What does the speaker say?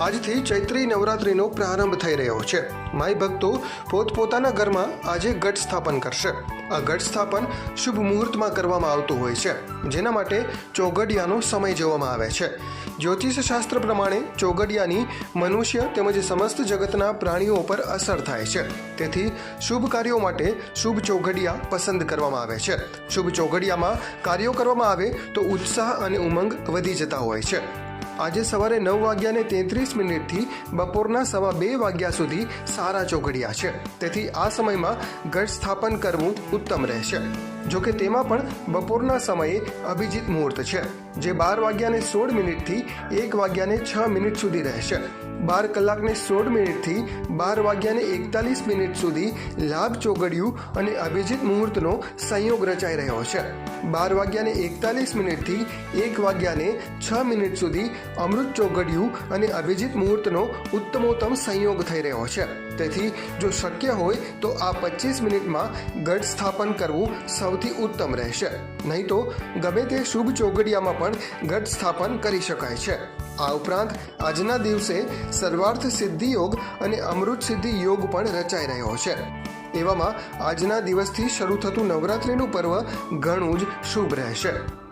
આજથી ચૈત્રી નવરાત્રિનો પ્રારંભ થઈ રહ્યો છે. માઈ ભક્તો પોતપોતાના ઘરમાં આજે ગઢ સ્થાપન કરશે. આ ગઢ સ્થાપન શુભ મુહૂર્તમાં કરવામાં આવતું હોય છે. જેના માટે ચોગડિયાનો સમય જોવામાં આવે છે. જ્યોતિષ શાસ્ત્ર પ્રમાણે ચોગડિયાની મનુષ્ય તેમજ સમસ્ત જગતના પ્રાણીઓ પર અસર થાય છે. તેથી શુભ કાર્યો માટે શુભ ચોઘડિયા પસંદ કરવામાં આવે છે. શુભ ચોઘડિયામાં કાર્યો કરવામાં આવે તો ઉત્સાહ અને ઉમંગ વધી જતા હોય છે. આજે સવારે નવ વાગ્યાને તેત્રીસ મિનિટથી બપોરના સવા બે વાગ્યા સુધી સારા ચોઘડિયા છે. તેથી આ સમયમાં ઘટ સ્થાપન કરવું ઉત્તમ રહેશે. જોકે તેમાં પણ બપોરના સમયે અભિજીત મુહૂર્ત છે, જે બાર વાગ્યાને સોળ મિનિટથી એક વાગ્યાને છ મિનિટ સુધી રહેશે. બાર કલાકને સોળ મિનિટથી બાર વાગ્યાને એકતાલીસ મિનિટ સુધી લાભ ચોગડિયું અને અભિજીત મુહૂર્તનો સંયોગ રચાઈ રહ્યો છે. બાર વાગ્યાને એકતાલીસ મિનિટથી એક વાગ્યાને છ મિનિટ સુધી અમૃત ચોગડિયું અને અભિજીત મુહૂર્તનો ઉત્તમોત્તમ સંયોગ થઈ રહ્યો છે. તેથી જો શક્ય હોય તો આ પચીસ મિનિટમાં ગઢ સ્થાપન કરવું સૌથી ઉત્તમ રહેશે. નહીં તો ગમે તે શુભ ચોગડિયામાં પણ ઘટ સ્થાપન કરી શકાય છે. આ ઉપરાંત, આજના દિવસે સર્વાર્થ સિદ્ધિ યોગ અને અમૃત સિદ્ધિ યોગ પણ રચાઈ રહ્યો છે. એવામાં આજના દિવસથી શરૂ થતું નવરાત્રિનું પર્વ ઘણું જ શુભ રહેશે.